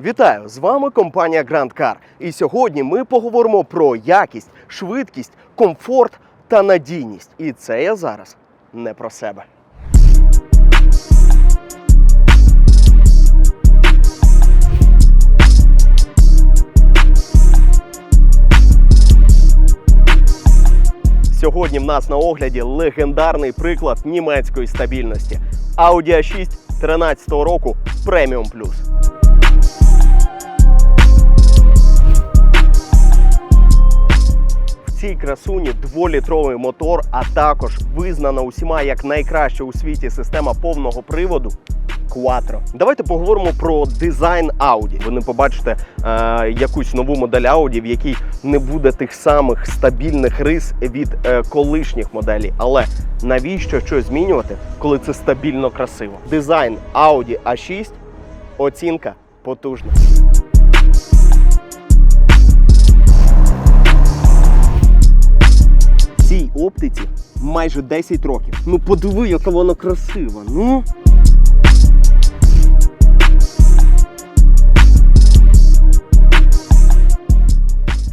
Вітаю! З вами компанія Grand Car. І сьогодні ми поговоримо про якість, швидкість, комфорт та надійність. І це я зараз не про себе. Сьогодні в нас на огляді легендарний приклад німецької стабільності Audi A6 13 року Premium Plus. Цій красуні дволітровий мотор, а також визнана усіма як найкраща у світі система повного приводу. Quattro. Давайте поговоримо про дизайн Audi. Ви не побачите е, якусь нову модель Audi, в якій не буде тих самих стабільних рис від е, колишніх моделей. Але навіщо щось змінювати, коли це стабільно красиво? Дизайн Audi A6 оцінка потужна. Майже 10 років. Ну подиви, яка вона красива. Ну.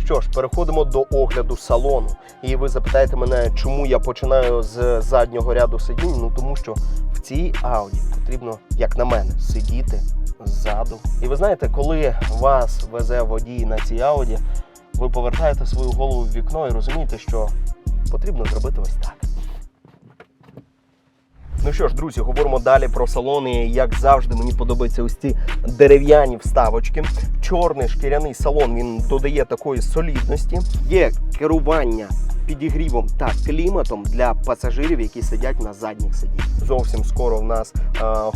Що ж, переходимо до огляду салону. І ви запитаєте мене, чому я починаю з заднього ряду сидінь? Ну тому що в цій Audi потрібно, як на мене, сидіти ззаду. І ви знаєте, коли вас везе водій на цій Audi, ви повертаєте свою голову в вікно і розумієте, що потрібно зробити ось так. Ну що ж, друзі, говоримо далі про салони. Як завжди, мені подобаються ось ці дерев'яні вставочки. Чорний шкіряний салон він додає такої солідності. Є керування підігрівом та кліматом для пасажирів, які сидять на задніх сидіннях. Зовсім скоро в нас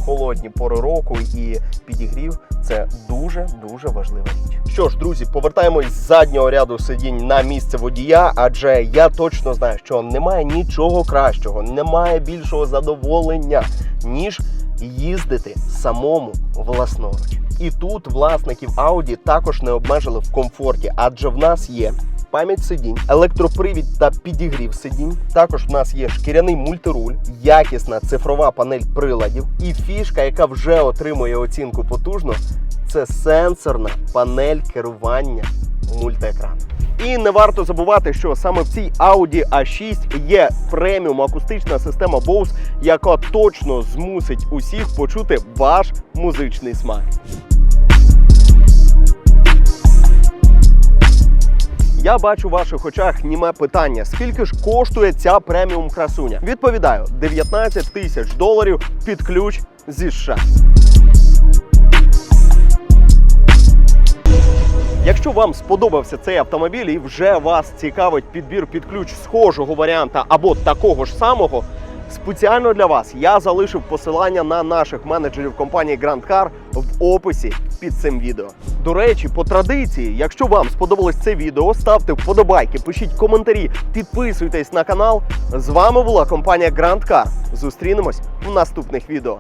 холодні пори року, і підігрів це дуже дуже важлива річ. Що ж, друзі, повертаємось з заднього ряду сидінь на місце водія, адже я точно знаю, що немає нічого кращого, немає більшого задоволення, ніж їздити самому власноруч. І тут власників Audi також не обмежили в комфорті, адже в нас є пам'ять сидінь, електропривід та підігрів сидінь. Також в нас є шкіряний мультируль, якісна цифрова панель приладів і фішка, яка вже отримує оцінку потужно, це сенсорна панель керування мультиекраном. І не варто забувати, що саме в цій Audi A6 є преміум акустична система Bose, яка точно змусить усіх почути ваш музичний смак. Я бачу в ваших очах німе питання: скільки ж коштує ця преміум красуня? Відповідаю: 19 тисяч доларів під ключ зі США. Якщо вам сподобався цей автомобіль і вже вас цікавить підбір під ключ схожого варіанта або такого ж самого, спеціально для вас я залишив посилання на наших менеджерів компанії Grand Car в описі під цим відео. До речі, по традиції, якщо вам сподобалось це відео, ставте вподобайки, пишіть коментарі, підписуйтесь на канал. З вами була компанія Grand Car. Зустрінемось в наступних відео.